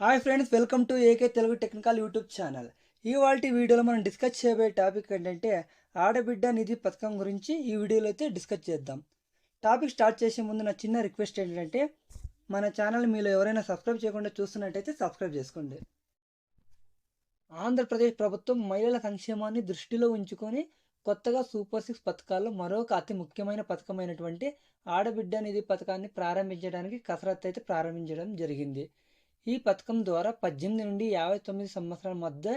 Hi friends welcome to AK Telugu technical YouTube channel ఇవాళ వీడియోలో మనం డిస్కస్ చేయబోయే టాపిక్ ఏంటంటే ఆడబిడ్డ నిధి పథకం గురించి ఈ వీడియోలో అయితే డిస్కస్ చేద్దాం. టాపిక్ స్టార్ట్ చేసే ముందు నా చిన్న రిక్వెస్ట్ ఏంటంటే మన ఛానల్ మీలో ఎవరైనా సబ్స్క్రైబ్ చేయకుండా చూస్తున్నట్టయితే సబ్స్క్రైబ్ చేసుకోండి. ఆంధ్రప్రదేశ్ ప్రభుత్వం మహిళల సంక్షేమాన్ని దృష్టిలో ఉంచుకొని కొత్తగా సూపర్ సిక్స్ పథకాల్లో మరొక అతి ముఖ్యమైన పథకమైనటువంటి ఆడబిడ్డ నిధి పథకాన్ని ప్రారంభించడానికి కసరత్తు అయితే ప్రారంభించడం జరిగింది. ఈ పథకం ద్వారా పద్దెనిమిది నుండి యాభై తొమ్మిది సంవత్సరాల మధ్య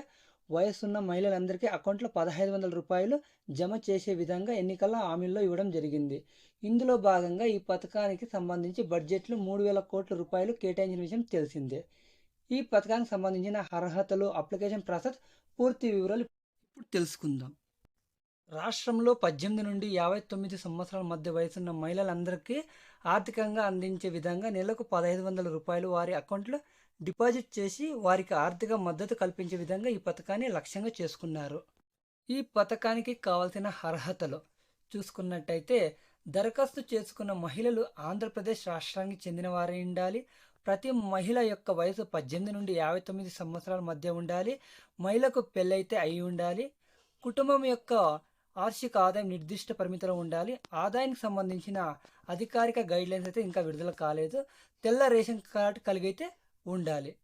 వయసున్న మహిళలందరికీ అకౌంట్లో పదహైదు వందల రూపాయలు జమ చేసే విధంగా ఎన్నికల హామీల్లో ఇవ్వడం జరిగింది. ఇందులో భాగంగా ఈ పథకానికి సంబంధించి బడ్జెట్లు మూడు వేల కోట్ల రూపాయలు కేటాయించిన విషయం తెలిసిందే. ఈ పథకానికి సంబంధించిన అర్హతలు అప్లికేషన్ ప్రాసెస్ పూర్తి వివరాలు ఇప్పుడు తెలుసుకుందాం. రాష్ట్రంలో పద్దెనిమిది నుండి యాభై తొమ్మిది సంవత్సరాల మధ్య వయసున్న మహిళలందరికీ ఆర్థికంగా అందించే విధంగా నెలకు పదహైదు వందల రూపాయలు వారి అకౌంట్లో డిపాజిట్ చేసి వారికి ఆర్థిక మద్దతు కల్పించే విధంగా ఈ పథకాన్ని లక్ష్యంగా చేసుకున్నారు. ఈ పథకానికి కావాల్సిన అర్హతలు చూసుకున్నట్టయితే దరఖాస్తు చేసుకున్న మహిళలు ఆంధ్రప్రదేశ్ రాష్ట్రానికి చెందిన వారై ఉండాలి. ప్రతి మహిళ యొక్క వయసు పద్దెనిమిది నుండి యాభై తొమ్మిది సంవత్సరాల మధ్య ఉండాలి. మహిళకు పెళ్ళైతే అయి ఉండాలి. కుటుంబం యొక్క వార్షిక ఆదాయం నిర్దిష్ట పరిమితిలో ఉండాలి. ఆదాయానికి సంబంధించిన అధికారిక గైడ్లైన్స్ అయితే ఇంకా విడుదల కాలేదు. తెల్ల రేషన్ కార్డు కలిగైతే ఉండాలి.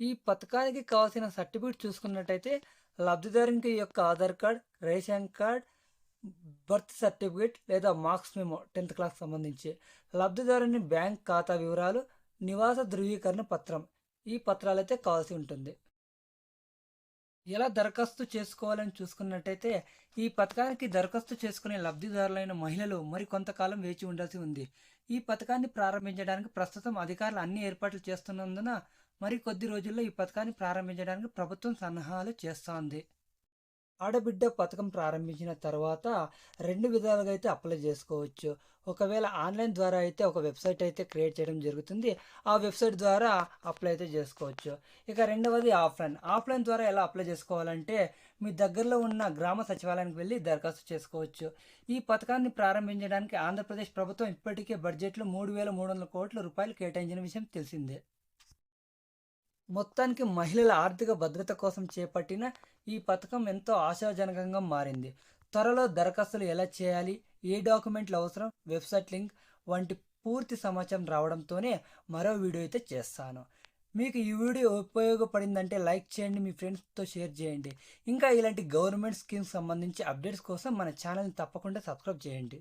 ఈ పథకానికి కావాల్సిన సర్టిఫికేట్ చూసుకున్నట్టయితే లబ్ధిదారునికి యొక్క Aadhaar card ration card birth certificate లేదా మార్క్స్ మెమో టెన్త్ క్లాస్ సంబంధించి. లబ్ధిదారుని బ్యాంక్ ఖాతా వివరాలు నివాస ధృవీకరణ పత్రం ఈ పత్రాలైతే కావాల్సి ఉంటుంది. ఎలా దరఖాస్తు చేసుకోవాలని చూసుకున్నట్టయితే ఈ పథకానికి దరఖాస్తు చేసుకునే లబ్ధిదారులైన మహిళలు మరి కొంతకాలం వేచి ఉండాల్సి ఉంది. ఈ పథకాన్ని ప్రారంభించడానికి ప్రస్తుతం అధికారులు అన్ని ఏర్పాట్లు చేస్తున్నందున మరి కొద్ది రోజుల్లో ఈ పథకాన్ని ప్రారంభించడానికి ప్రభుత్వం సన్నాహాలు చేస్తోంది. ఆడబిడ్డ పథకం ప్రారంభించిన తర్వాత రెండు విధాలుగా అయితే అప్లై చేసుకోవచ్చు. ఒకవేళ ఆన్లైన్ ద్వారా అయితే ఒక వెబ్సైట్ అయితే క్రియేట్ చేయడం జరుగుతుంది. ఆ వెబ్సైట్ ద్వారా అప్లై అయితే చేసుకోవచ్చు. ఇక రెండవది ఆఫ్లైన్. ఆఫ్లైన్ ద్వారా ఎలా అప్లై చేసుకోవాలంటే మీ దగ్గరలో ఉన్న గ్రామ సచివాలయానికి వెళ్ళి దరఖాస్తు చేసుకోవచ్చు. ఈ పథకాన్ని ప్రారంభించడానికి ఆంధ్రప్రదేశ్ ప్రభుత్వం ఇప్పటికే బడ్జెట్లో మూడు వేల మూడు వందల కోట్ల రూపాయలు కేటాయించిన విషయం తెలిసిందే. మొత్తానికి మహిళల ఆర్థిక భద్రత కోసం చేపట్టిన ఈ పథకం ఎంతో ఆశాజనకంగా మారింది. త్వరలో దరఖాస్తులు ఎలా చేయాలి ఏ డాక్యుమెంట్లు అవసరం వెబ్సైట్ లింక్ వంటి పూర్తి సమాచారం రావడంతోనే మరో వీడియో అయితే చేస్తాను. మీకు ఈ వీడియో ఉపయోగపడిందంటే లైక్ చేయండి మీ ఫ్రెండ్స్తో షేర్ చేయండి. ఇంకా ఇలాంటి గవర్నమెంట్ స్కీమ్స్ సంబంధించి అప్డేట్స్ కోసం మన ఛానల్ని తప్పకుండా సబ్స్క్రైబ్ చేయండి.